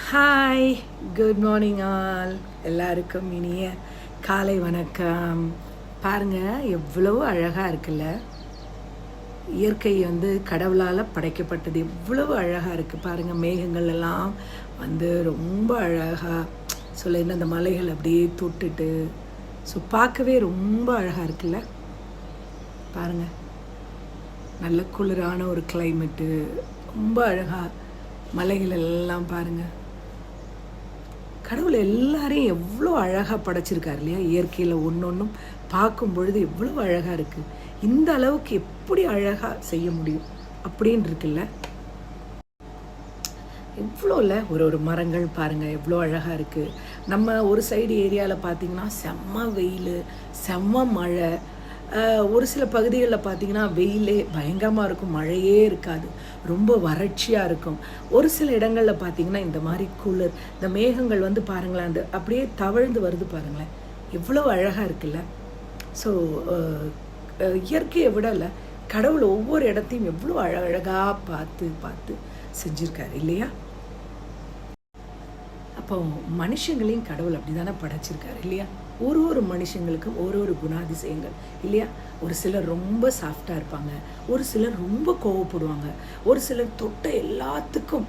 Hi good morning all எல்லாருக்கும் இனிய காலை வணக்கம். பாருங்க எவ்வளவு அழகாக இருக்குல்ல? இயற்கை வந்து கடவுளால் படைக்கப்பட்டது. எவ்வளவு அழகாக இருக்குது பாருங்கள் மேகங்கள் எல்லாம் வந்து ரொம்ப அழகாக சொல்ல அந்த மலைகள் அப்படியே தொட்டுட்டு. ஸோ பார்க்கவே ரொம்ப அழகாக இருக்குல்ல? பாருங்கள் நல்ல குளிரான ஒரு கிளைமேட்டு ரொம்ப அழகாக மலைகள் எல்லாம் பாருங்கள் கடவுள் எல்லாரையும் எவ்வளோ அழகாக படைச்சிருக்காரு இல்லையா? இயற்கையில் ஒன்று ஒன்றும் பார்க்கும் பொழுது எவ்வளோ அழகாக இருக்குது இந்த அளவுக்கு எப்படி அழகாக செய்ய முடியும் அப்படின்னு இருக்குல்ல எவ்வளோ இல்லை ஒரு ஒரு மரங்கள் பாருங்கள் எவ்வளோ அழகாக இருக்குது நம்ம ஒரு சைடு ஏரியாவில் பார்த்தீங்கன்னா செம்ம வெயில் செம்ம மழை ஒரு சில பகுதிகளில் பார்த்தீங்கன்னா வெயிலே பயங்கரமாக இருக்கும் மழையே இருக்காது ரொம்ப வறட்சியாக இருக்கும். ஒரு சில இடங்களில் பார்த்தீங்கன்னா இந்த மாதிரி குளிர் இந்த மேகங்கள் வந்து பாருங்களேன் அந்த அப்படியே தவழ்ந்து வருது பாருங்களேன். எவ்வளோ அழகாக இருக்குல்ல. ஸோ இயற்கையை விடல கடவுள் ஒவ்வொரு இடத்தையும் எவ்வளோ அழகழகாக பார்த்து பார்த்து செஞ்சுருக்காரு இல்லையா? அப்போ மனுஷங்களையும் கடவுள் அப்படி தானே படைச்சிருக்காரு இல்லையா? ஒரு ஒரு மனுஷங்களுக்கும் ஒரு ஒரு குணாதிசயங்கள் இல்லையா? ஒரு சிலர் ரொம்ப சாஃப்டாக இருப்பாங்க ஒரு சிலர் ரொம்ப கோவப்படுவாங்க ஒரு சிலர் தொட்ட எல்லாத்துக்கும்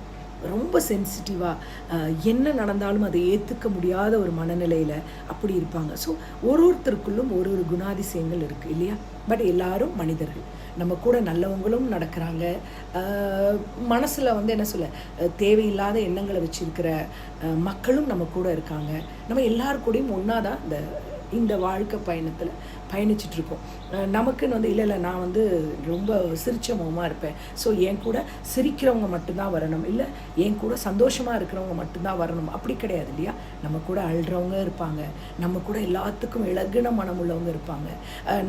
ரொம்ப சென்சிட்டிவாக என்ன நடந்தாலும் அதை ஏற்றுக்க முடியாத ஒரு மனநிலையில் அப்படி இருப்பாங்க. ஸோ ஒரு ஒருத்தருக்குள்ளும் ஒரு ஒரு குணாதிசயங்கள் இருக்குது இல்லையா? பட் எல்லாரும் மனிதர்கள். நம்ம கூட நல்லவங்களும் நடக்கிறாங்க. மனசில் வந்து என்ன சொல்ல தேவையில்லாத எண்ணங்களை வச்சுருக்கிற மக்களும் நம்ம கூட இருக்காங்க. நம்ம எல்லாருக்கூடையும் ஒன்றா தான் இந்த இந்த வாழ்க்கை பயணத்தில் பயணிச்சுட்டு இருக்கோம் நமக்குன்னு வந்து இல்லை இல்லை நான் வந்து ரொம்ப சிரிச்ச முகமாக இருப்பேன். ஸோ என் கூட சிரிக்கிறவங்க மட்டும்தான் வரணும். இல்லை என் கூட சந்தோஷமாக இருக்கிறவங்க மட்டும்தான் வரணும். அப்படி கிடையாது இல்லையா? நம்ம கூட அழுறவங்க இருப்பாங்க. நம்ம கூட எல்லாத்துக்கும் இலகுன மனம் உள்ளவங்க இருப்பாங்க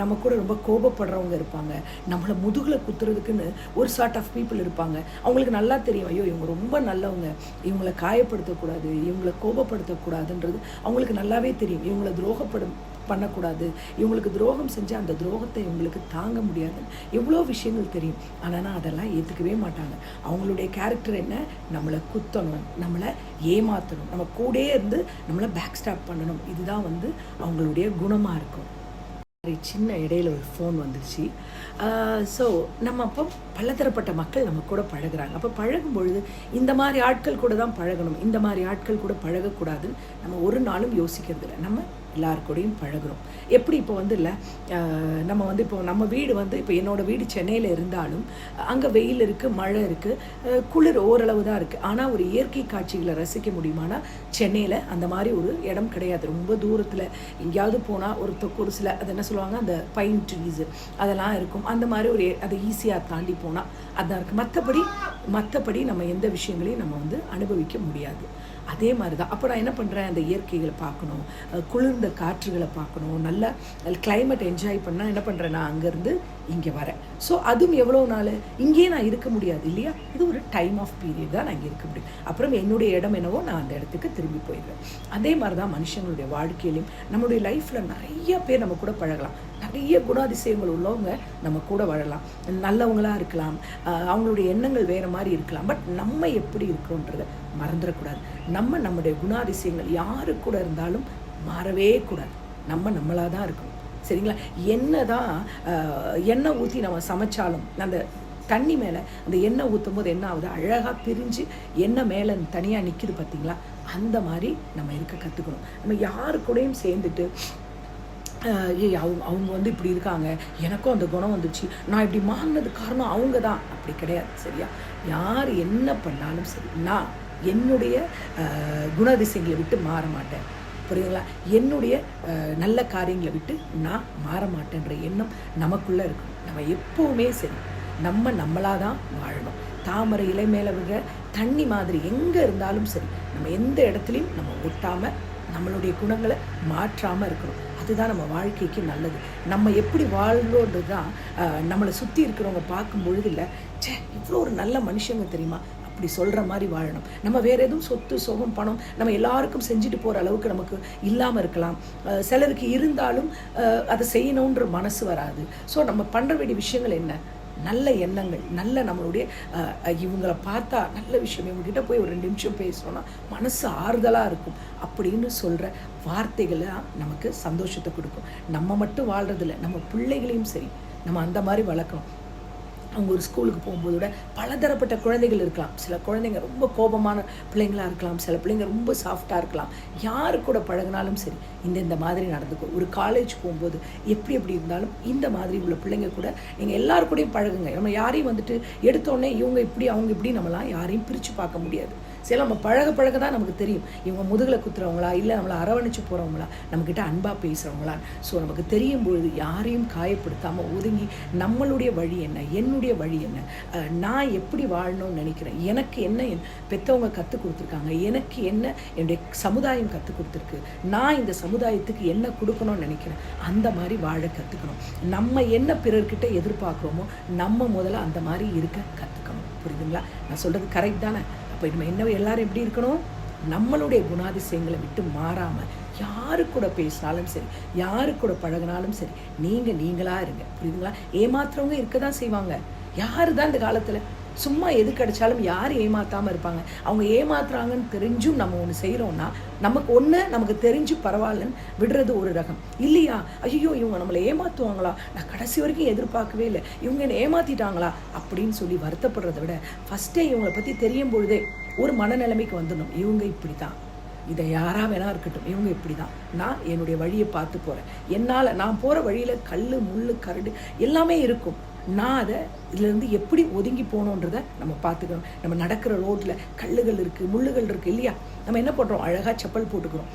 நம்ம கூட ரொம்ப கோபப்படுறவங்க இருப்பாங்க. நம்மளை முதுகில் குத்துறதுக்குன்னு ஒரு சார்ட் ஆஃப் பீப்புள் இருப்பாங்க. அவங்களுக்கு நல்லா தெரியும் ஐயோ இவங்க ரொம்ப நல்லவங்க. இவங்களை காயப்படுத்தக்கூடாது இவங்களை கோபப்படுத்தக்கூடாதுன்றது அவங்களுக்கு நல்லாவே தெரியும். இவங்களை துரோகப்படும் பண்ணக்கூடாது. இவங்களுக்கு துரோகம் செஞ்சு அந்த துரோகத்தை இவங்களுக்கு தாங்க முடியாது. எவ்வளோ விஷயங்கள் தெரியும். ஆனால் அதெல்லாம் ஏற்றுக்கவே மாட்டாங்க. அவங்களுடைய கேரக்டர் என்ன? நம்மளை குத்தணும் நம்மளை ஏமாற்றணும் நம்ம கூடயே இருந்து நம்மளை பேக் ஸ்டாப் பண்ணணும். இதுதான் வந்து அவங்களுடைய குணமாக இருக்கும். சின்ன இடையில ஒரு ஃபோன் வந்துருச்சு. ஸோ நம்ம அப்போ பலதரப்பட்ட மக்கள் நம்ம கூட பழகுறாங்க. அப்போ பழகும் பொழுது இந்த மாதிரி ஆட்கள் கூட தான் பழகணும். இந்த மாதிரி ஆட்கள் கூட பழகக்கூடாதுன்னு நம்ம ஒரு நாளும் யோசிக்கிறது இல்லை நம்ம எல்லார் கூடயும் பழகுறோம். எப்படி இப்போ வந்து இல்லை நம்ம வந்து இப்போ நம்ம வீடு வந்து இப்போ என்னோடய வீடு சென்னையில் இருந்தாலும் அங்கே வெயில் இருக்குது மழை இருக்குது குளிர் ஓரளவு தான் இருக்குது ஆனால் ஒரு இயற்கை காட்சிகளை ரசிக்க முடியுமானா சென்னையில் அந்த மாதிரி ஒரு இடம் கிடையாது. ரொம்ப தூரத்தில் எங்கேயாவது போனால் ஒரு ஒரு சில அது என்ன சொல்லுவாங்க அந்த பைன் ட்ரீஸு அதெல்லாம் இருக்கும். அந்த மாதிரி ஒரு அதை ஈஸியாக தாண்டி போனால் அதான் இருக்குது மற்றபடி மற்றபடி நம்ம எந்த விஷயங்களையும் நம்ம வந்து அனுபவிக்க முடியாது. அதே மாதிரி தான். அப்போ நான் என்ன பண்ணுறேன் அந்த இயற்கைகளை பார்க்கணும். குளிர்ந்த குளிர்ந்த காற்றுகளை பார்க்கணும். நல்ல கிளைமேட் என்ஜாய் பண்ணால் என்ன பண்ணுறேன் நான் அங்கேருந்து இங்கே வரேன். ஸோ அதுவும் எவ்வளோ நாள்? இங்கேயே நான் இருக்க முடியாது இல்லையா? இது ஒரு டைம் ஆஃப் பீரியட் தான் நான் இங்கே இருக்க முடியும். அப்புறம் என்னுடைய இடம் என்னவோ நான் அந்த இடத்துக்கு திரும்பி போயிடுவேன். அதே மாதிரி தான் மனுஷங்களுடைய வாழ்க்கையிலையும் நம்மளுடைய லைஃப்பில் நிறைய பேர் நம்ம கூட பழகலாம். நிறைய குணாதிசயங்கள் உள்ளவங்க நம்ம கூட வாழலாம். நல்லவங்களாக இருக்கலாம். அவங்களுடைய எண்ணங்கள் வேறு மாதிரி இருக்கலாம். பட் நம்ம எப்படி இருக்கோன்றதை மறந்துடக்கூடாது. நம்ம நம்முடைய குணாதிசயங்கள் யாரு கூட இருந்தாலும் மாறவே கூடாது. நம்ம நம்மளாக தான் இருக்கணும். சரிங்களா? என்ன தான் எண்ணெய் ஊற்றி நம்ம சமைச்சாலும் அந்த தண்ணி மேலே அந்த எண்ணெய் ஊற்றும் போது என்ன ஆகுது? அழகாக பிரிஞ்சு எண்ணெய் மேலே தனியாக நிற்கிது பார்த்தீங்களா அந்த மாதிரி நம்ம இருக்க கற்றுக்கணும் நம்ம யாரு கூடயும் சேர்ந்துட்டு ஏய் அவங்க அவங்க வந்து இப்படி இருக்காங்க. எனக்கும் அந்த குணம் வந்துச்சு. நான் இப்படி மாறினது காரணம் அவங்க தான் அப்படி கிடையாது. சரியா? யார் என்ன பண்ணாலும் சரி நான் என்னுடைய குணதிசைங்களை விட்டு மாற மாட்டேன். புரியுதுங்களா? என்னுடைய நல்ல காரியங்களை விட்டு நான் மாற மாட்டேன்ற எண்ணம் நமக்குள்ளே இருக்கும். நம்ம எப்போவுமே சரி. நம்ம நம்மளாக தான் வாழணும். தாமரை இலை மேலே விழுற தண்ணி மாதிரி எங்கே இருந்தாலும் சரி நம்ம எந்த இடத்துலையும் நம்ம ஒட்டாமல் நம்மளுடைய குணங்களை மாற்றாமல் இருக்கணும். அதுதான் நம்ம வாழ்க்கைக்கு நல்லது. நம்ம எப்படி வாழ்றோன்றது தான் ஆஹ், நம்மளை சுற்றி இருக்கிறவங்க பார்க்கும் பொழுது இல்லை ச்சே இவ்வளோ ஒரு நல்ல மனுஷங்க தெரியுமா? அப்படி சொல்கிற மாதிரி வாழணும். நம்ம வேற எதுவும் சொத்து சுகம் பணம் நம்ம எல்லாருக்கும் செஞ்சுட்டு போகிற அளவுக்கு நமக்கு இல்லாமல் இருக்கலாம். சிலருக்கு இருந்தாலும் அதை செய்யணுன்ற மனசு வராது. ஸோ நம்ம பண்ணுற வேண்டிய விஷயங்கள் என்ன? நல்ல எண்ணங்கள் நல்ல நம்மளுடைய இவங்களை பார்த்தா நல்ல விஷயம். இவங்ககிட்ட போய் ஒரு ரெண்டு நிமிஷம் பேசணும்னா மனசு ஆறுதலாக இருக்கும். அப்படின்னு சொல்கிற வார்த்தைகளை நமக்கு சந்தோஷத்தை கொடுக்கும். நம்ம மட்டும் வாழ்கிறதில்ல நம்ம பிள்ளைகளையும் சரி. நம்ம அந்த மாதிரி வளர்க்கணும். அவங்க ஒரு ஸ்கூலுக்கு போகும்போது விட பலதரப்பட்ட குழந்தைகள் இருக்கலாம். சில குழந்தைங்க ரொம்ப கோபமான பிள்ளைங்களா இருக்கலாம். சில பிள்ளைங்க ரொம்ப சாஃப்டாக இருக்கலாம். யாரு கூட பழகினாலும் சரி இந்த இந்த மாதிரி நடந்துக்கும் ஒரு காலேஜ் போகும்போது எப்படி எப்படி இருந்தாலும் இந்த மாதிரி உள்ள பிள்ளைங்க கூட நீங்கள் எல்லாரு கூடயும் பழகுங்க. நம்ம யாரையும் வந்துட்டு எடுத்தோடனே இவங்க இப்படி அவங்க இப்படி நம்மலாம் யாரையும் பிரித்து பார்க்க முடியாது. சரி நம்ம பழக பழக தான் நமக்கு தெரியும். இவங்க முதுகில் குத்துறவங்களா இல்லை நம்மளை அரவணைச்சு போகிறவங்களா நம்மக்கிட்ட அன்பாக பேசுகிறவங்களா ஸோ நமக்கு தெரியும் பொழுது யாரையும் காயப்படுத்தாமல் ஒதுங்கி நம்மளுடைய வழி என்ன என்னுடைய வழி என்ன நான் எப்படி வாழணும்னு நினைக்கிறேன். எனக்கு என்ன என் பெற்றவங்க கற்றுக் கொடுத்துருக்காங்க எனக்கு என்ன என்னுடைய சமுதாயம் கற்றுக் கொடுத்துருக்கு நான் இந்த சமுதாயத்துக்கு என்ன கொடுக்கணும்னு நினைக்கிறேன். அந்த மாதிரி வாழ கற்றுக்கணும் நம்ம என்ன பிறர்கிட்ட எதிர்பார்க்குறோமோ நம்ம முதல்ல அந்த மாதிரி இருக்க கற்றுக்கணும் புரியுதுங்களா? நான் சொல்கிறது கரெக்ட் தானே? அப்போ நம்ம என்ன எல்லாரும் எப்படி இருக்கணும்? நம்மளுடைய குணாதிசயங்களை விட்டு மாறாமல் யாரு கூட பேசினாலும் சரி யாரு கூட பழகினாலும் சரி நீங்கள் நீங்களாக இருங்க. புரியுதுங்களா? ஏமாத்துறவங்க இருக்க தான் செய்வாங்க. யார் தான் இந்த காலத்தில் சும்மா எது கிடைச்சாலும் யார் ஏமாத்தாமல் இருப்பாங்க? அவங்க ஏமாத்துறாங்கன்னு தெரிஞ்சும் நம்ம ஒன்று செய்கிறோம்னா நமக்கு ஒன்று நமக்கு தெரிஞ்சு பரவாயில்லன்னு விடுறது ஒரு ரகம். இல்லையா? ஐயோ இவங்க நம்மளை ஏமாற்றுவாங்களா நான் கடைசி வரைக்கும் எதிர்பார்க்கவே இல்லை. இவங்க என்னை ஏமாற்றிட்டாங்களா அப்படின்னு சொல்லி வருத்தப்படுறத விட ஃபஸ்ட்டே இவங்களை பற்றி தெரியும் பொழுதே ஒரு மனநிலைமைக்கு வந்துடணும். இவங்க இப்படி தான் இதை யாராக வேணா இருக்கட்டும். இவங்க இப்படி தான் நான் என்னுடைய வழியை பார்த்து போகிறேன் என்னால் நான் போகிற வழியில் கல் முள் கரடு எல்லாமே இருக்கும். நான் அதை இதுலேருந்து எப்படி ஒதுங்கி போகணுன்றத நம்ம பார்த்துக்கணும். நம்ம நடக்கிற ரோட்டில் கல்லுகள் இருக்குது முள்ளுகள் இருக்குது இல்லையா? நம்ம என்ன பண்ணுறோம்? அழகாக செப்பல் போட்டுக்கிறோம்.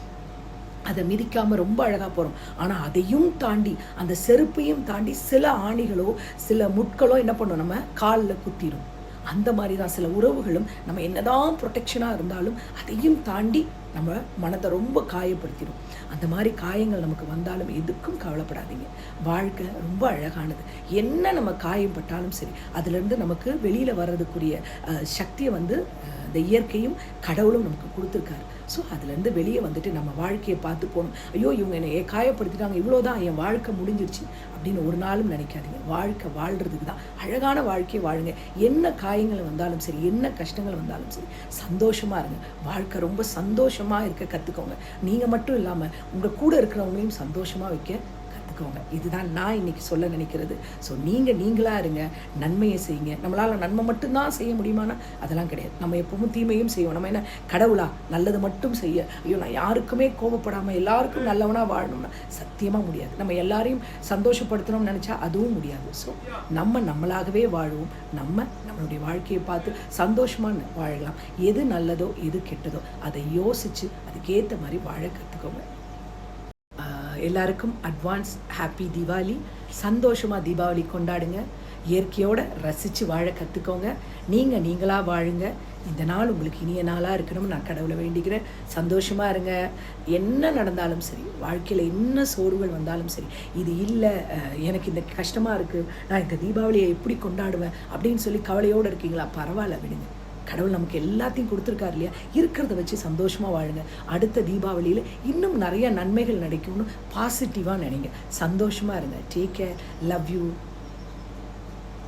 அதை மிதிக்காமல் ரொம்ப அழகாக போகிறோம் ஆனால் அதையும் தாண்டி அந்த செருப்பையும் தாண்டி சில ஆணிகளோ சில முட்களோ என்ன பண்ணும்? நம்ம காலில் குத்திடும் அந்த மாதிரி தான் சில உறவுகளும் நம்ம என்னதான் ப்ரொடெக்ஷனாக இருந்தாலும் அதையும் தாண்டி நம்ம மனதை ரொம்ப காயப்படுத்திடும். அந்த மாதிரி காயங்கள் நமக்கு வந்தாலும் எதுக்கும் கவலைப்படாதீங்க. வாழ்க்கை ரொம்ப அழகானது. என்ன நம்ம காயம் பட்டாலும் சரி அதுலேருந்து நமக்கு வெளியில் வர்றதுக்குரிய சக்தியை வந்து இந்த இயற்கையும் கடவுளும் நமக்கு கொடுத்துருக்காரு. ஸோ அதுலேருந்து வெளியே வந்துட்டு நம்ம வாழ்க்கையை பார்த்து போகணும். ஐயோ இவங்க என்னை காயப்படுத்திட்டாங்க இவ்வளோதான் என் வாழ்க்கை முடிஞ்சிருச்சு அப்படின்னு ஒரு நாளும் நினைக்காதீங்க. வாழ்க்கை வாழ்கிறதுக்கு தான். அழகான வாழ்க்கையை வாழுங்க. என்ன காயங்கள் வந்தாலும் சரி என்ன கஷ்டங்கள் வந்தாலும் சரி சந்தோஷமாக இருங்க. வாழ்க்கை ரொம்ப சந்தோஷம். சந்தோஷமாக இருக்க கற்றுக்கோங்க நீங்கள் மட்டும் இல்லாமல் உங்கள் கூட இருக்கிறவங்களையும் சந்தோஷமாக வைக்க கற்றுக்கோங்க இதுதான் நான் இன்னைக்கு சொல்ல நினைக்கிறது. ஸோ நீங்கள் நீங்களாக இருங்க. நன்மையை செய்யுங்க. நம்மளால் நன்மை மட்டும்தான் செய்ய முடியுமானா அதெல்லாம் கிடையாது. நம்ம எப்பவும் தீமையும் செய்வோம். நம்ம என்ன? கடவுளா? நல்லது மட்டும் செய்ய. ஐயோ நான் யாருக்குமே கோபப்படாமல் எல்லாருக்கும் நல்லவனாக வாழணும்னா சத்தியமாக முடியாது. நம்ம எல்லாரையும் சந்தோஷப்படுத்தணும்னு நினச்சா அதுவும் முடியாது. ஸோ நம்ம நம்மளாகவே வாழுவோம். நம்ம நம்மளுடைய வாழ்க்கையை பார்த்து சந்தோஷமாக வாழலாம். எது நல்லதோ எது கெட்டதோ அதை யோசித்து அதுக்கேற்ற மாதிரி வாழ கற்றுக்கோங்க எல்லாருக்கும் அட்வான்ஸ் ஹாப்பி தீபாவளி. சந்தோஷமாக தீபாவளி கொண்டாடுங்க. இயற்கையோட ரசித்து வாழ கற்றுக்கோங்க நீங்கள் நீங்களாக வாழுங்க. இந்த நாள் உங்களுக்கு இனிய நாளாக இருக்கணும்னு நான் கடவுளை வேண்டிக்கிறேன். சந்தோஷமாக இருங்க. என்ன நடந்தாலும் சரி வாழ்க்கையில் என்ன சோர்வுகள் வந்தாலும் சரி இது இல்லை எனக்கு இந்த கஷ்டமாக இருக்குது நான் இந்த தீபாவளியை எப்படி கொண்டாடுவேன் அப்படின்னு சொல்லி கவலையோடு இருக்கீங்களா? பரவாயில்ல விடுங்க. கடவுள் நமக்கு எல்லாத்தையும் கொடுத்துருக்காரு இல்லையா? இருக்கிறத வச்சு சந்தோஷமாக வாழுங்க. அடுத்த தீபாவளியில் இன்னும் நிறைய நன்மைகள் நடக்கும்னு பாசிட்டிவாக நினைங்க. சந்தோஷமாக இருங்க. Take care love you